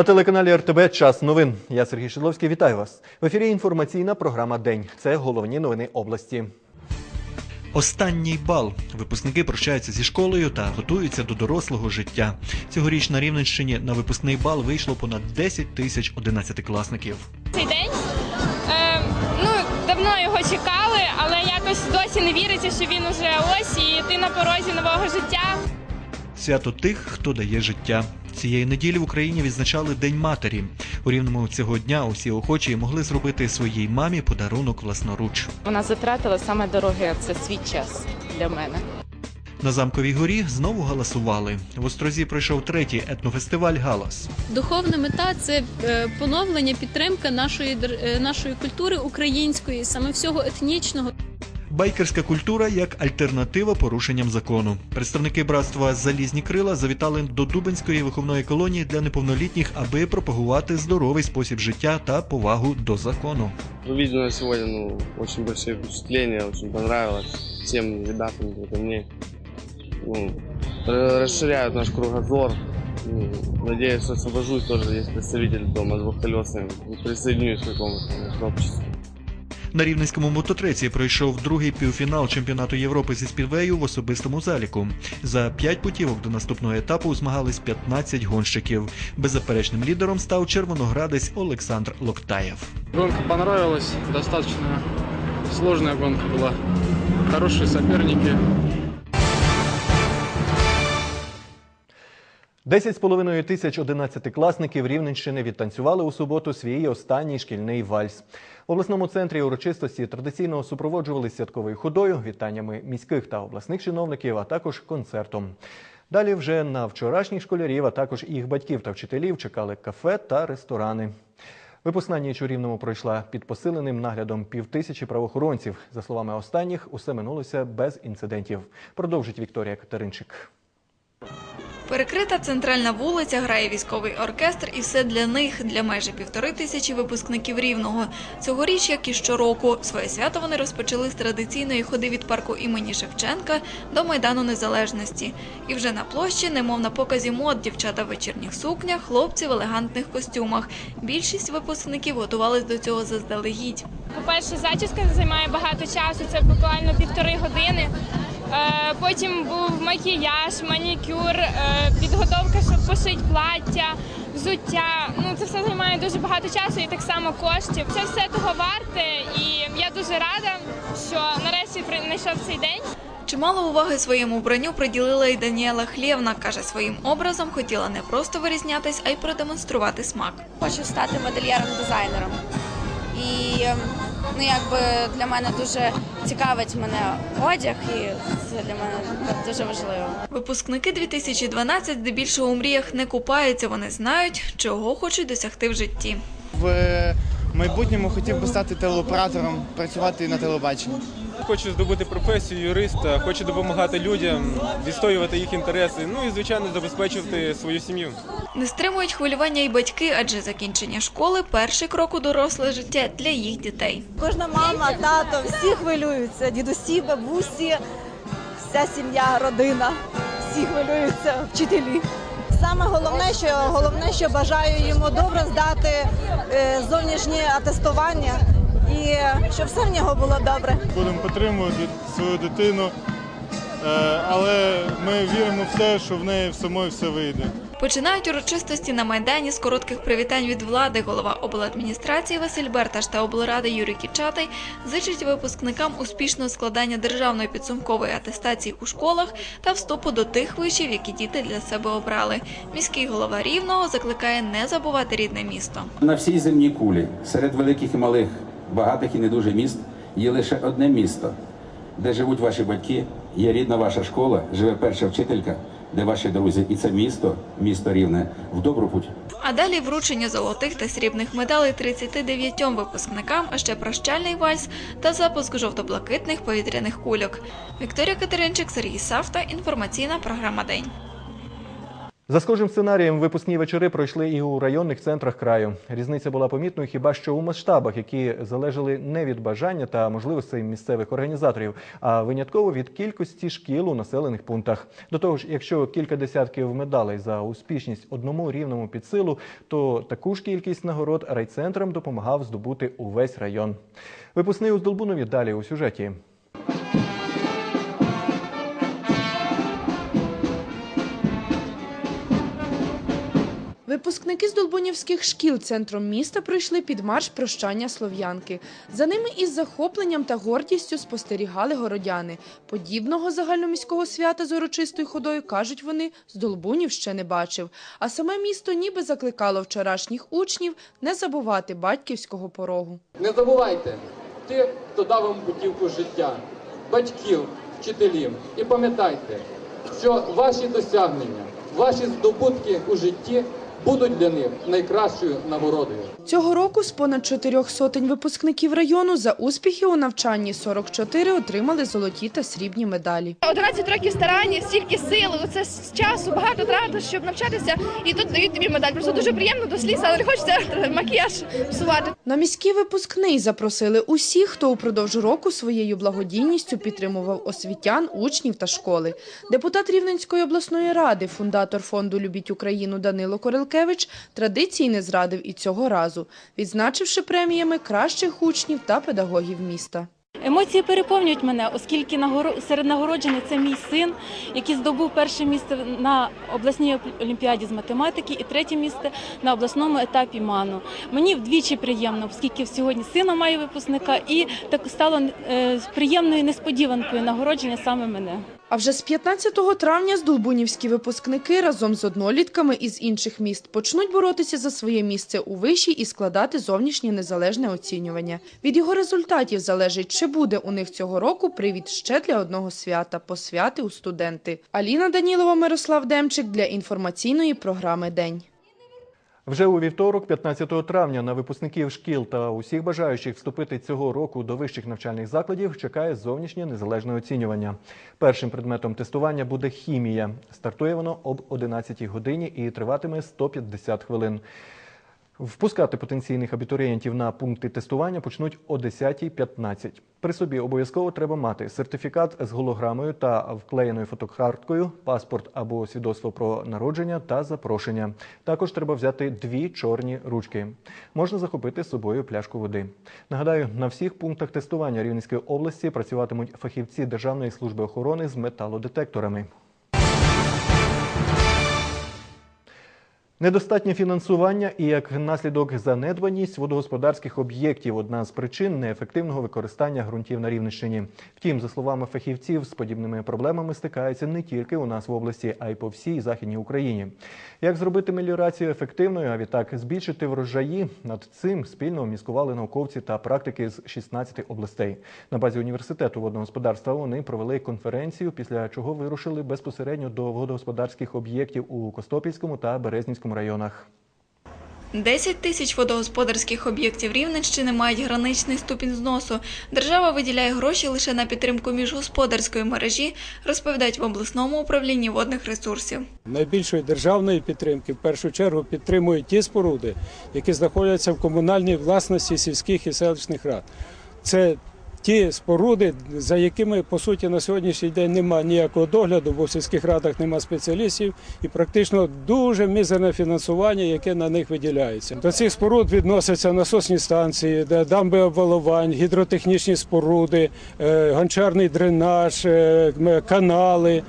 На телеканалі РТБ час новин. Я Сергій Шидловський. Вітаю вас. В ефірі інформаційна програма День. Це головні новини області. Останній бал. Випускники прощаються зі школою та готуються до дорослого життя. Цьогоріч на Рівненщині на випускний бал вийшло понад 10 тисяч одинадцятикласників. Цей день е, ну давно його чекали, але якось досі не віриться, що він уже ось і ти на порозі нового життя. Свято тих, хто дає життя. Цієї неділі в Україні відзначали День матері. У рівному цього дня усі охочі могли зробити своїй мамі подарунок власноруч. Вона затратила саме дороге це свій час для мене. На замковій горі знову галасували. В Острозі пройшов третій етнофестиваль Галас. Духовна мета це е, поновлення, підтримка нашої е, нашої культури української, саме всього етнічного. Байкерська культура як альтернатива порушенням закону. Представники братства Залізні крила завітали до Дубенської виховної колонії для неповнолітніх, аби пропагувати здоровий спосіб життя та повагу до закону. Увидел на сегодня ну, очень большие впечатления, очень понравилось всем ребятам, и мне. Ну, р- расширяют наш кругозор. Ну, Надеюсь, освобожусь тоже, есть представитель дома двухколесный, присоединюсь к какому-то обществу. На рівненському мототреці пройшов другий півфінал чемпіонату Європи зі спідвею в особистому заліку. За п'ять путівок до наступного етапу змагались 15 гонщиків. Беззаперечним лідером став червоноградець Олександр Локтаєв. Гонка понравилась, достаточно сложная гонка была. Хорошие соперники. Десять з половиною тисяч одинадцятикласників Рівненщини відтанцювали у суботу свій останній шкільний вальс. В обласному центрі урочистості традиційно супроводжували святковою ходою, вітаннями міських та обласних чиновників, а також концертом. Далі вже на вчорашніх школярів, а також їх батьків та вчителів чекали кафе та ресторани. Випускна ніч у Рівному пройшла під посиленим наглядом півтисячі правоохоронців. За словами останніх, усе минулося без інцидентів. Продовжить Вікторія Катеринчик. Перекрита центральна вулиця, грає військовий оркестр, і все для них, для майже півтори тисячі випускників рівного. Цьогоріч, як і щороку, своє свято вони розпочали з традиційної ходи від парку імені Шевченка до майдану Незалежності. І вже на площі, немов на показі мод, дівчата в вечірніх сукнях, хлопці в елегантних костюмах. Більшість випускників готувались до цього заздалегідь. По-перше, зачіска займає багато часу, це буквально півтори години. Е, потім був макіяж, манікюр, е, підготовка, щоб пошити плаття, взуття. Ну це все займає дуже багато часу і так само коштів. Це все того варте, і я дуже рада, що нарешті прийшов цей день. Чимало уваги своєму вбранню приділила і Даніела Хлєвна. Каже, своїм образом хотіла не просто вирізнятись, а й продемонструвати смак. хочу стати модельєром-дизайнером. І ем, ну, якби для мене дуже цікавить мене одяг, і це для мене дуже важливо. Випускники 2012 здебільшого у мріях не купаються. Вони знають, чого хочуть досягти в житті. В майбутньому хотів би стати телеоператором, працювати на телебаченні. Хочу здобути професію юриста, хочу допомагати людям, відстоювати їх інтереси, ну і звичайно забезпечувати свою сім'ю. Не стримують хвилювання і батьки, адже закінчення школи перший крок у доросле життя для їх дітей. Кожна мама, тато, всі хвилюються, дідусі, бабусі, вся сім'я, родина, всі хвилюються, вчителі. Саме головне, що головне, що бажаю йому добре здати е, зовнішнє атестування і щоб все в нього було добре. Будемо підтримувати свою дитину, е, але ми віримо в те, що в неї в самої все вийде. Починають урочистості на майдані з коротких привітань від влади. Голова обладміністрації Василь Берташ та облради Юрій Кічатий зичить випускникам успішного складання державної підсумкової атестації у школах та вступу до тих вишів, які діти для себе обрали. Міський голова Рівного закликає не забувати рідне місто. На всій земній кулі, серед великих і малих, багатих і не дуже міст, є лише одне місто, де живуть ваші батьки, є рідна ваша школа, живе перша вчителька, де ваші друзі. І це місто, місто рівне, в добру путь. А далі вручення золотих та срібних медалей 39 випускникам, а ще прощальний вальс та запуск жовто-блакитних повітряних кульок. Вікторія Катеринчик, Сергій Савта. Інформаційна програма День. За схожим сценарієм випускні вечори пройшли і у районних центрах краю. Різниця була помітною хіба що у масштабах, які залежали не від бажання та можливостей місцевих організаторів, а винятково від кількості шкіл у населених пунктах. До того ж, якщо кілька десятків медалей за успішність одному рівному під силу, то таку ж кількість нагород райцентрам допомагав здобути увесь район. Випускний у Здолбунові далі у сюжеті. Випускники з долбунівських шкіл центром міста пройшли під марш прощання слов'янки. За ними із захопленням та гордістю спостерігали городяни. Подібного загальноміського свята з урочистою ходою, кажуть вони, з Долбунів ще не бачив. А саме місто ніби закликало вчорашніх учнів не забувати батьківського порогу. Не забувайте тих, хто дав вам путівку життя, батьків, вчителів. І пам'ятайте, що ваші досягнення, ваші здобутки у житті будуть для них найкращою нагородою. Цього року з понад чотирьох сотень випускників району за успіхи у навчанні 44 отримали золоті та срібні медалі. 11 років старання, стільки сил, оце з часу багато тратиш, щоб навчатися, і тут дають тобі медаль. Просто дуже приємно до сліз, але не хочеться макіяж псувати. На міський випускний запросили усіх, хто упродовж року своєю благодійністю підтримував освітян, учнів та школи. Депутат Рівненської обласної ради, фундатор фонду Любіть Україну Данило Корилкевич традиції не зрадив і цього разу, відзначивши преміями кращих учнів та педагогів міста. Емоції переповнюють мене, оскільки серед нагороджених це мій син, який здобув перше місце на обласній олімпіаді з математики і третє місце на обласному етапі МАНу. Мені вдвічі приємно, оскільки сьогодні сина маю випускника, і так стало е, приємною несподіванкою нагородження саме мене. А вже з 15 травня здолбунівські випускники разом з однолітками із інших міст почнуть боротися за своє місце у виші і складати зовнішнє незалежне оцінювання. Від його результатів залежить, чи буде у них цього року привід ще для одного свята – посвяти у студенти. Аліна Данілова, Мирослав Демчик для інформаційної програми «День». Вже у вівторок, 15 травня, на випускників шкіл та усіх бажаючих вступити цього року до вищих навчальних закладів чекає зовнішнє незалежне оцінювання. Першим предметом тестування буде хімія. Стартує воно об 11 годині і триватиме 150 хвилин. Впускати потенційних абітурієнтів на пункти тестування почнуть о 10.15. При собі обов'язково треба мати сертифікат з голограмою та вклеєною фотокарткою, паспорт або свідоцтво про народження та запрошення. Також треба взяти дві чорні ручки. Можна захопити з собою пляшку води. Нагадаю, на всіх пунктах тестування Рівненської області працюватимуть фахівці Державної служби охорони з металодетекторами. Недостатнє фінансування і як наслідок занедбаність водогосподарських об'єктів одна з причин неефективного використання ґрунтів на Рівненщині. Втім, за словами фахівців, з подібними проблемами стикаються не тільки у нас в області, а й по всій західній Україні. Як зробити меліорацію ефективною, а відтак збільшити врожаї, над цим спільно міскували науковці та практики з 16 областей. На базі університету водного господарства вони провели конференцію, після чого вирушили безпосередньо до водогосподарських об'єктів у Костопільському та Березнівському районах. 10 тисяч водогосподарських об'єктів Рівненщини мають граничний ступінь зносу. Держава виділяє гроші лише на підтримку міжгосподарської мережі, розповідають в обласному управлінні водних ресурсів. Найбільшої державної підтримки в першу чергу підтримують ті споруди, які знаходяться в комунальній власності сільських і селищних рад. Це ті споруди, за якими по суті на сьогоднішній день немає ніякого догляду, бо в сільських радах немає спеціалістів і практично дуже мізерне фінансування, яке на них виділяється. До цих споруд відносяться насосні станції, дамби обвалувань, гідротехнічні споруди, е, гончарний дренаж, е, канали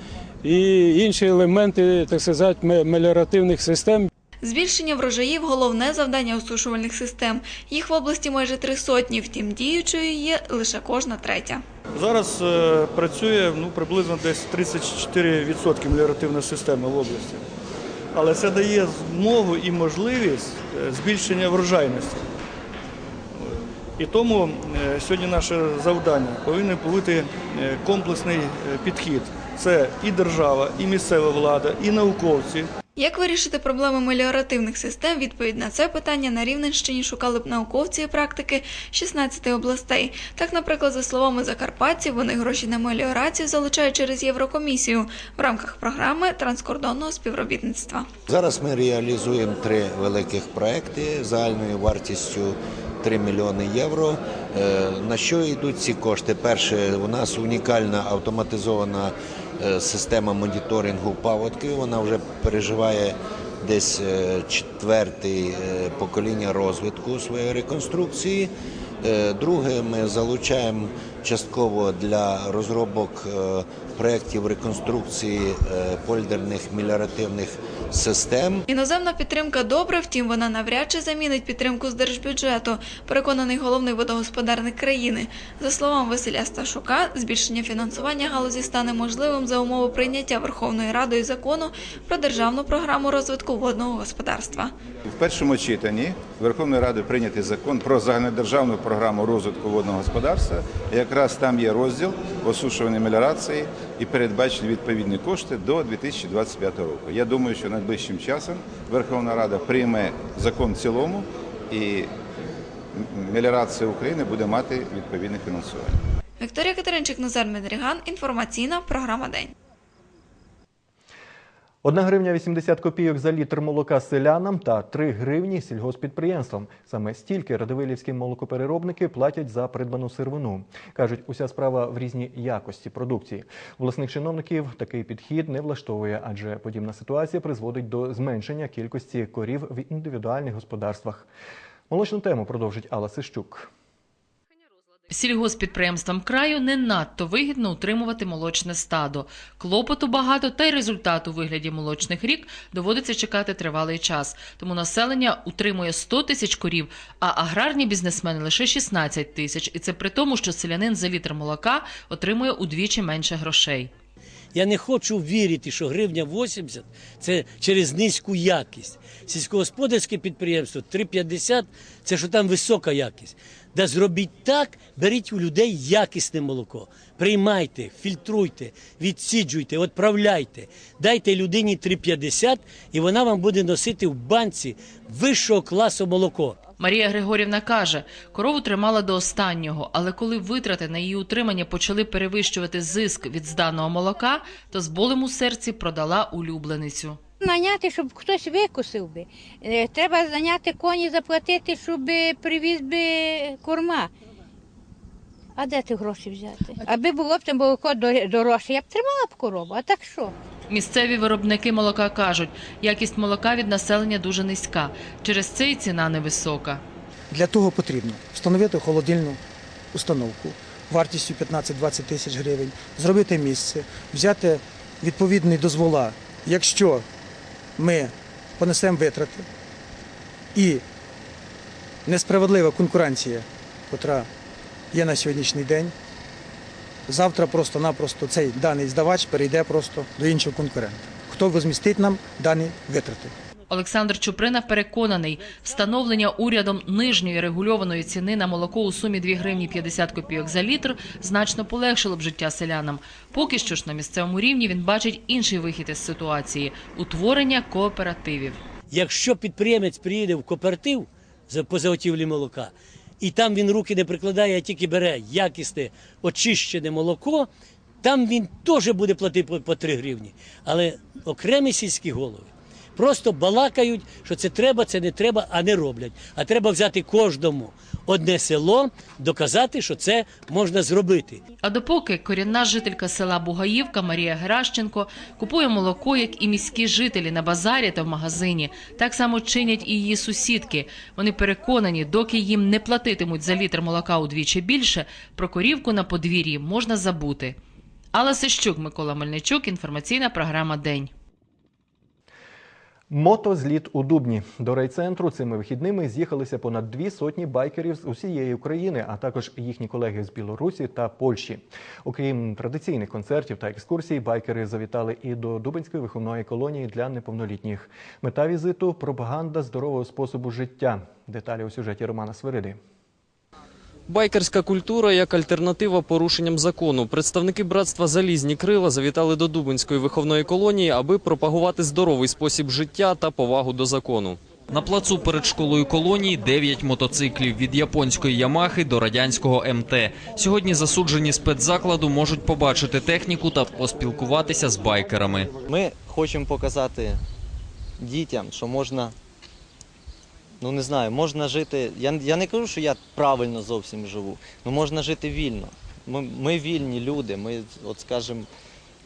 і інші елементи, так сказати, ме- меліоративних систем. Збільшення врожаїв головне завдання осушувальних систем. Їх в області майже три сотні, втім діючою є лише кожна третя. Зараз е, працює ну, приблизно десь 34% меліоративної системи в області. Але це дає змогу і можливість е, збільшення врожайності. І тому е, сьогодні наше завдання повинен бути комплексний підхід. Це і держава, і місцева влада, і науковці. Як вирішити проблеми меліоративних систем? Відповідь на це питання на Рівненщині шукали б науковці і практики 16 областей. Так, наприклад, за словами закарпатців, вони гроші на меліорацію залучають через Єврокомісію в рамках програми транскордонного співробітництва. Зараз ми реалізуємо три великих проекти загальною вартістю 3 мільйони євро. Е, На що йдуть ці кошти? Перше, у нас унікальна автоматизована система моніторингу паводків. Вона вже переживає десь е, четвертий е, покоління розвитку своєї реконструкції. Е, Друге, ми залучаємо частково для розробок е, проєктів реконструкції е, польдерних меліоративних систем. Іноземна підтримка добре, втім вона навряд чи замінить підтримку з держбюджету, переконаний головний водогосподарник країни. За словами Василя Сташука, збільшення фінансування галузі стане можливим за умови прийняття Верховною Радою закону про державну програму розвитку водного господарства. В першому читанні Верховною Радою прийнятий закон про загальнодержавну програму розвитку водного господарства. Якраз там є розділ осушування меліорації і передбачені відповідні кошти до 2025 року. Я думаю, що найближчим часом Верховна Рада прийме закон в цілому і меліорація України буде мати відповідне фінансування. Вікторія Катеринчик, Назар Медріган. Інформаційна програма День. Одна гривня 80 копійок за літр молока селянам та 3 гривні сільгоспідприємствам. Саме стільки радивилівські молокопереробники платять за придбану сировину. Кажуть, уся справа в різній якості продукції. Власних чиновників такий підхід не влаштовує, адже подібна ситуація призводить до зменшення кількості корів в індивідуальних господарствах. Молочну тему продовжить Алла Сищук. Сільгоспідприємствам краю не надто вигідно утримувати молочне стадо. Клопоту багато, та й результат у вигляді молочних рік доводиться чекати тривалий час. Тому населення утримує 100 тисяч корів, а аграрні бізнесмени лише 16 тисяч. І це при тому, що селянин за літр молока отримує удвічі менше грошей. Я не хочу вірити, що гривня 80 – це через низьку якість. Сільськогосподарське підприємство 3,50 – це що там висока якість. Да зробіть так, беріть у людей якісне молоко. Приймайте, фільтруйте, відсіджуйте, відправляйте. Дайте людині 3,50 і вона вам буде носити в банці вищого класу молоко. Марія Григорівна каже, корову тримала до останнього, але коли витрати на її утримання почали перевищувати зиск від зданого молока, то з болем у серці продала улюбленицю. Наняти, щоб хтось викусив би. Е, Треба наняти коні, заплатити, щоб привіз би корма. А де ти гроші взяти? Аби було б там молоко дор- дорожче, я б тримала б корову, а так що? Місцеві виробники молока кажуть, якість молока від населення дуже низька. Через це і ціна невисока. Для того потрібно встановити холодильну установку вартістю 15-20 тисяч гривень, зробити місце, взяти відповідний дозвола. Якщо ми понесемо витрати і несправедлива конкуренція, яка є на сьогоднішній день, завтра просто-напросто цей даний здавач перейде просто до іншого конкурента. Хто возмістить нам дані витрати? Олександр Чуприна переконаний, встановлення урядом нижньої регульованої ціни на молоко у сумі 2 гривні 50 копійок за літр значно полегшило б життя селянам. Поки що ж на місцевому рівні він бачить інший вихід із ситуації утворення кооперативів. Якщо підприємець приїде в кооператив за- по заготівлі молока, і там він руки не прикладає, а тільки бере якісне очищене молоко, там він теж буде платити по, по 3 гривні. Але окремі сільські голови просто балакають, що це треба, це не треба, а не роблять. А треба взяти кожному одне село, доказати, що це можна зробити. А допоки корінна жителька села Бугаївка Марія Геращенко купує молоко, як і міські жителі на базарі та в магазині, так само чинять і її сусідки. Вони переконані, доки їм не платитимуть за літр молока удвічі більше, про корівку на подвір'ї можна забути. Алла Сищук, Микола Мельничук, інформаційна програма День. Мотозліт у Дубні. До райцентру цими вихідними з'їхалися понад дві сотні байкерів з усієї України, а також їхні колеги з Білорусі та Польщі. Окрім традиційних концертів та екскурсій, байкери завітали і до Дубинської виховної колонії для неповнолітніх. Мета візиту пропаганда здорового способу життя. Деталі у сюжеті Романа Свириди. Байкерська культура як альтернатива порушенням закону. Представники братства Залізні крила завітали до Дубинської виховної колонії, аби пропагувати здоровий спосіб життя та повагу до закону. На плацу перед школою колонії 9 мотоциклів від японської Ямахи до радянського МТ. Сьогодні засуджені спецзакладу можуть побачити техніку та поспілкуватися з байкерами. Ми хочемо показати дітям, що можна, ну не знаю, можна жити. Я, я не кажу, що я правильно зовсім живу, але можна жити вільно. Ми, ми вільні люди. Ми, от скажімо,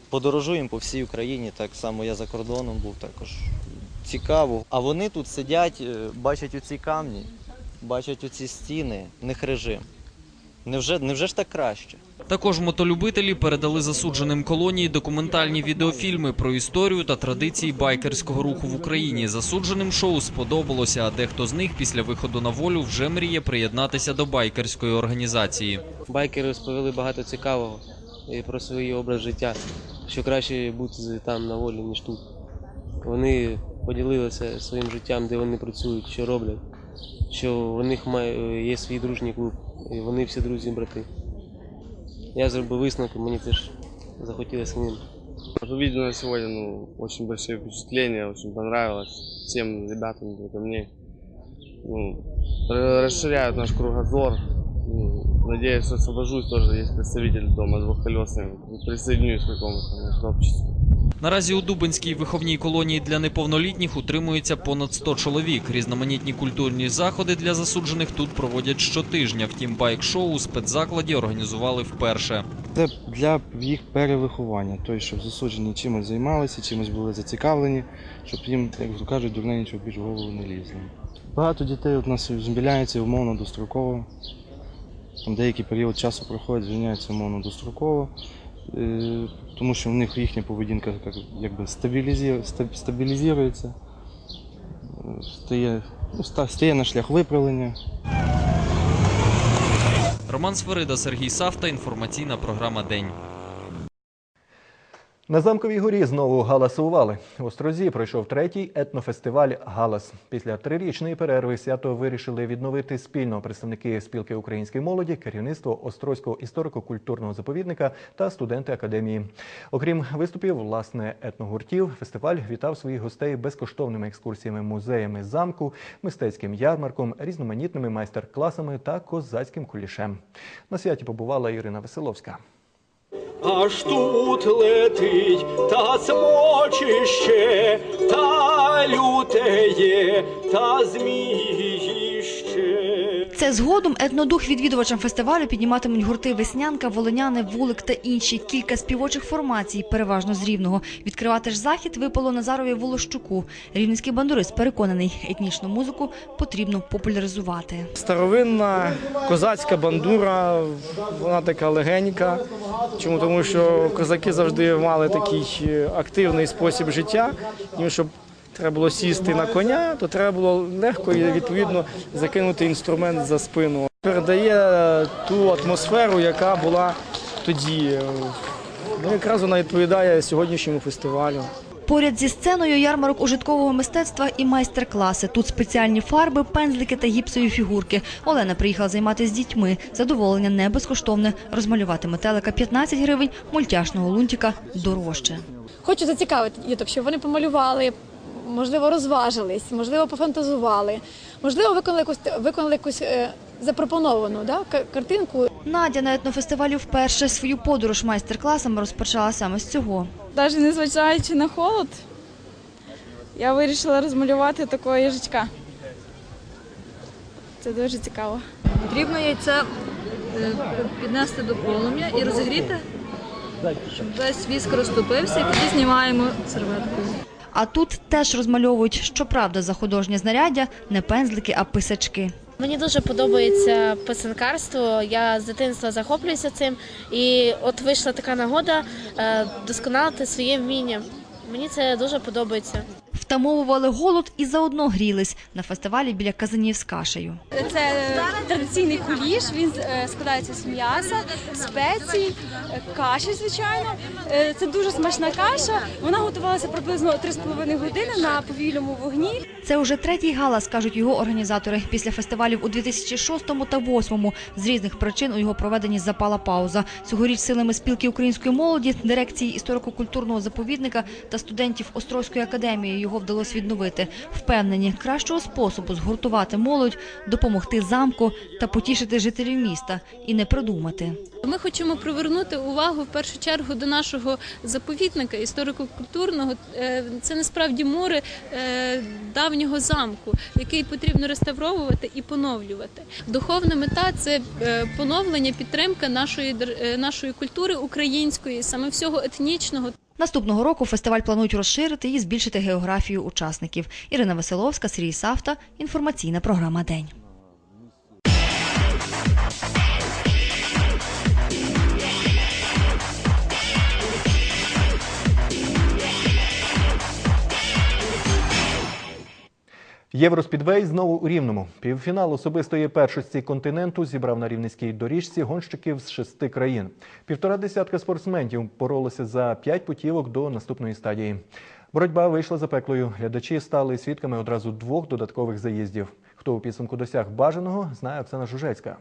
подорожуємо по всій Україні. Так само я за кордоном був також. Цікаво. А вони тут сидять, е, бачать оці камні, бачать оці стіни, в них режим. Невже, невже ж так краще? Також мотолюбителі передали засудженим колонії документальні відеофільми про історію та традиції байкерського руху в Україні. Засудженим шоу сподобалося, а дехто з них після виходу на волю вже мріє приєднатися до байкерської організації. Байкери розповіли багато цікавого і про свій образ життя, що краще бути там на волі, ніж тут. Вони поділилися своїм життям, де вони працюють, що роблять, що у них має, є свій дружній клуб, і вони всі друзі брати. Я зробив висновки, мені теж захотілося з ним. Увидел на сегодня ну, очень большие впечатления, очень понравилось всем ребятам, не только мне. Ну, р- расширяют наш кругозор. Ну, надеюсь, что освобожусь тоже, есть представитель дома двухколесный, присоединюсь к какому-то может, обществу. Наразі у Дубинській виховній колонії для неповнолітніх утримується понад 100 чоловік. Різноманітні культурні заходи для засуджених тут проводять щотижня. Втім, байк-шоу у спецзакладі організували вперше. Це для їх перевиховання, тобто, щоб засуджені чимось займалися, чимось були зацікавлені, щоб їм, як кажуть, дурне нічого більш голову не лізло. Багато дітей у нас звільняється умовно достроково. Там деякий період часу проходить, звільняються умовно достроково, тому що в них їхня поведінка якби стабілізується, е, стає, ну, стає на шлях виправлення. Роман Сверида, Сергій Савта. Інформаційна програма День. На замковій горі знову галасували. В Острозі пройшов третій етнофестиваль Галас. Після трирічної перерви свято вирішили відновити спільно представники спілки української молоді, керівництво Острозького історико-культурного заповідника та студенти академії. Окрім виступів, власне, етногуртів, фестиваль вітав своїх гостей безкоштовними екскурсіями музеями замку, мистецьким ярмарком, різноманітними майстер-класами та козацьким кулішем. На святі побувала Ірина Веселовська. Аж тут летить та смочище, та лютеє, та зміїще. Це згодом етнодух відвідувачам фестивалю підніматимуть гурти Веснянка, Волоняни, Вулик та інші кілька співочих формацій, переважно з Рівного. Відкривати ж захід випало Назарові Волощуку. Рівненський бандурист переконаний, етнічну музику потрібно популяризувати. Старовинна козацька бандура, вона така легенька. Чому? Тому що козаки завжди мали такий е, активний спосіб життя. Щоб треба було сісти на коня, то треба було легко і відповідно закинути інструмент за спину. Передає ту атмосферу, яка була тоді. Ну, якраз вона відповідає сьогоднішньому фестивалю. Поряд зі сценою ярмарок ужиткового мистецтва і майстер-класи. Тут спеціальні фарби, пензлики та гіпсові фігурки. Олена приїхала займатися з дітьми. Задоволення не безкоштовне. Розмалювати метелика 15 гривень, мультяшного лунтика дорожче. Хочу зацікавити діток, щоб вони помалювали, можливо, розважились, можливо, пофантазували, можливо, виконали якусь виконали якусь е, запропоновану да, картинку. Надя на етнофестивалі вперше свою подорож майстер-класами розпочала саме з цього. Навіть незважаючи на холод, я вирішила розмалювати такого їжачка. Це дуже цікаво. Потрібно яйце е, піднести до полум'я і розігріти, щоб весь віск розтопився, і тоді знімаємо серветкою. А тут теж розмальовують, щоправда, за художнє знаряддя не пензлики, а писачки. Мені дуже подобається писанкарство. Я з дитинства захоплююся цим, і от вийшла така нагода е, досконалити своє вміння. Мені це дуже подобається. Втамовували голод і заодно грілись на фестивалі біля казанів з кашею. Це традиційний куліш. Він е, складається з м'яса, спецій, каші, звичайно. Е, Це дуже смачна каша. Вона готувалася приблизно 3,5 години на повільному вогні. Це уже третій галас, кажуть його організатори. Після фестивалів у 2006 та 2008 з різних причин у його проведенні запала пауза. Цьогоріч силами спілки української молоді, дирекції історико-культурного заповідника та студентів Острозької академії його вдалося відновити. Впевнені, кращого способу згуртувати молодь, допомогти замку та потішити жителів міста і не придумати. Ми хочемо привернути увагу в першу чергу до нашого заповідника історико-культурного. Е, Це насправді море е, давнього замку, який потрібно реставровувати і поновлювати. Духовна мета це е, поновлення, підтримка нашої нашої культури української, саме всього етнічного. Наступного року фестиваль планують розширити і збільшити географію учасників. Ірина Веселовська, Сергій Савта. Інформаційна програма День. Євроспідвей знову у Рівному. Півфінал особистої першості континенту зібрав на рівненській доріжці гонщиків з шести країн. Півтора десятка спортсменів боролися за п'ять путівок до наступної стадії. Боротьба вийшла запеклою. Глядачі стали свідками одразу двох додаткових заїздів. Хто у підсумку досяг бажаного, знає Оксана Жужецька.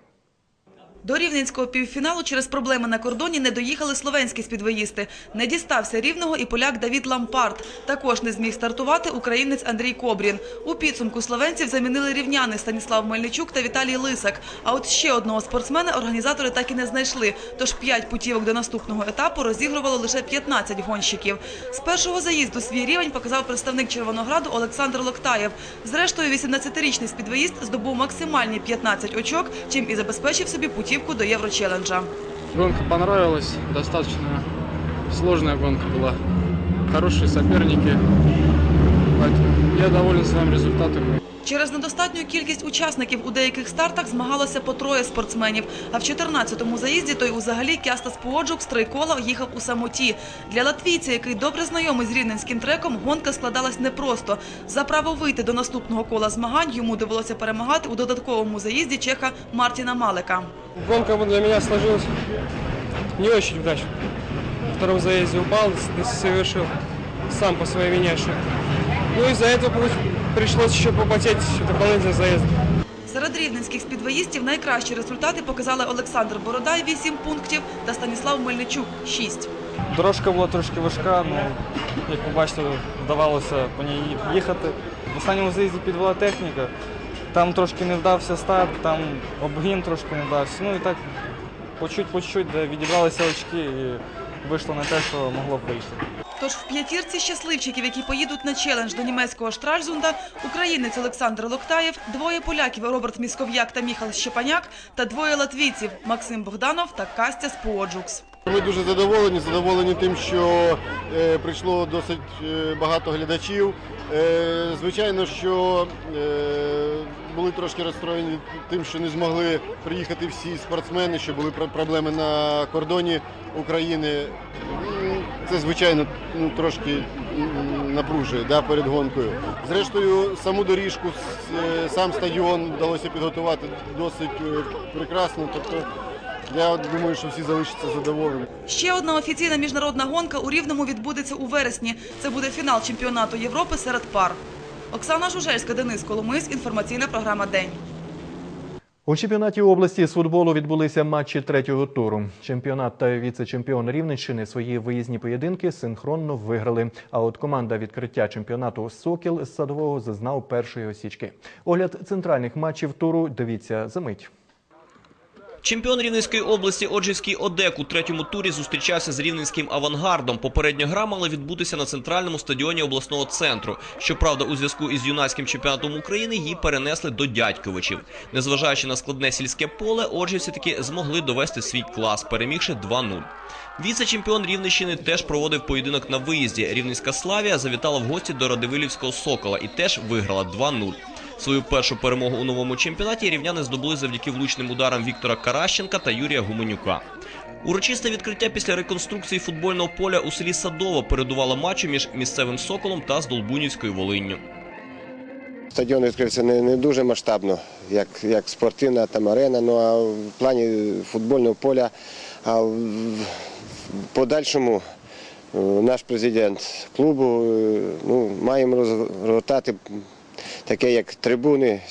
До рівненського півфіналу через проблеми на кордоні не доїхали словенські спідвоїсти. Не дістався рівного і поляк Давід Лампарт. Також не зміг стартувати українець Андрій Кобрін. У підсумку словенців замінили рівняни Станіслав Мельничук та Віталій Лисак. А от ще одного спортсмена організатори так і не знайшли. Тож п'ять путівок до наступного етапу розігрувало лише 15 гонщиків. З першого заїзду свій рівень показав представник Червонограду Олександр Локтаєв. Зрештою, 18-річний спідвоїст здобув максимальні 15 очок, чим і забезпечив собі путівку до Єврочеленджа. Гонка понравилась, достаточно сложная гонка была. Хорошие соперники. Я доволен своим результатом. Через недостатню кількість учасників у деяких стартах змагалося по троє спортсменів. А в 14-му заїзді той узагалі Кястас Пооджук з трикола їхав у самоті. Для латвійця, який добре знайомий з рівненським треком, гонка складалась непросто. За право вийти до наступного кола змагань йому довелося перемагати у додатковому заїзді чеха Мартіна Малека. Гонка для меня сложилась не очень удачно. На втором заезде упал, с- совершил сам по вине ошибку. Ну из-за этого получ- пришлось еще попотеть дополнительный заезд. Серед рівненських спідвоїстів найкращі результати показали Олександр Бородай – 8 пунктів та Станіслав Мельничук – 6. Дорожка була трошки важка, ну як ви бачите, вдавалося по ній їхати. В останньому заїзді підвела техніка. Там трошки не вдався старт, там обгін трошки не вдався. Ну і так по чуть по чуть, де відібралися очки і вийшло на те, що могло б вийти. Тож в п'ятірці щасливчиків, які поїдуть на челендж до німецького Штральзунда, українець Олександр Локтаєв, двоє поляків Роберт Місков'як та Міхал Щепаняк та двоє латвійців Максим Богданов та Кастя Спооджукс. Ми дуже задоволені, задоволені тим, що е, прийшло досить е, багато глядачів. Е, звичайно, що були трошки розстроєні тим, що не змогли приїхати всі спортсмени, що були про- проблеми на кордоні України. Це, звичайно, ну, трошки напружує да, перед гонкою. Зрештою, саму доріжку, е, сам стадіон вдалося підготувати досить е, прекрасно. Тобто, я думаю, що всі залишаться задоволені. Ще одна офіційна міжнародна гонка у Рівному відбудеться у вересні. Це буде фінал чемпіонату Європи серед пар. Оксана Жужельська, Денис Коломис. Інформаційна програма «День». У чемпіонаті області з футболу відбулися матчі третього туру. Чемпіонат та віце-чемпіон Рівненщини свої виїзні поєдинки синхронно виграли. А от команда відкриття чемпіонату Сокіл з садового зазнав першої осічки. Огляд центральних матчів туру дивіться за мить. Чемпіон Рівненської області Оджівський ОДЕК у третьому турі зустрічався з рівненським авангардом. Попередня гра мала відбутися на центральному стадіоні обласного центру. Щоправда, у зв'язку із юнацьким чемпіонатом України її перенесли до дядьковичів. Незважаючи на складне сільське поле, Оджівці таки змогли довести свій клас, перемігши 2-0. Віце-чемпіон Рівненщини теж проводив поєдинок на виїзді. Рівненська Славія завітала в гості до Радивилівського Сокола і теж виграла 2-0. Свою першу перемогу у новому чемпіонаті рівняни здобули завдяки влучним ударам Віктора Каращенка та Юрія Гуменюка. Урочисте відкриття після реконструкції футбольного поля у селі Садово передувало матчу між місцевим соколом та Здолбунівською Волинню. Стадіон відкрився не, не дуже масштабно, як, як спортивна там арена, ну а в плані футбольного поля, а в подальшому е, наш президент клубу е, ну, маємо розгортати таке, як трибуни,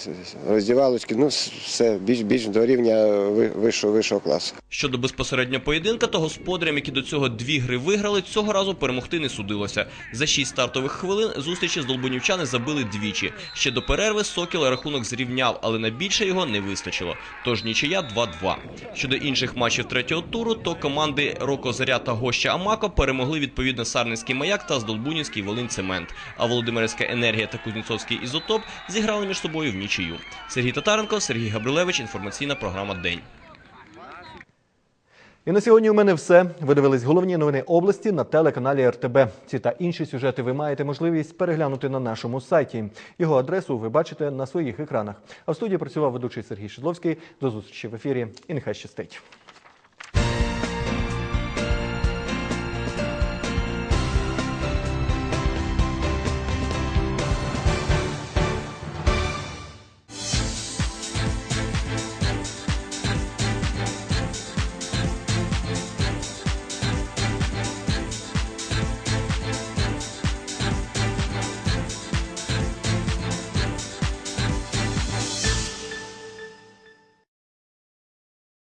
роздівалочки, ну все більш більш до рівня ви- вищого, вищого класу. Щодо безпосередньо поєдинка, то господарям, які до цього дві гри виграли, цього разу перемогти не судилося. За шість стартових хвилин зустрічі з долбунівчани забили двічі. Ще до перерви Сокіл рахунок зрівняв, але на більше його не вистачило. Тож нічия 2-2. Щодо інших матчів третього туру, то команди Роко Заря та Гоща Амако перемогли відповідно Сарненський маяк та Здолбунівський Волинь Цемент. А Володимирська енергія та Кузнєцовський ізотоп зіграли між собою в нічию. Сергій Татаренко, Сергій Габрилевич. Інформаційна програма День. І на сьогодні у мене все. Ви дивились головні новини області на телеканалі РТБ. Ці та інші сюжети ви маєте можливість переглянути на нашому сайті. Його адресу ви бачите на своїх екранах. А в студії працював ведучий Сергій Шидловський. До зустрічі в ефірі і нехай щастить.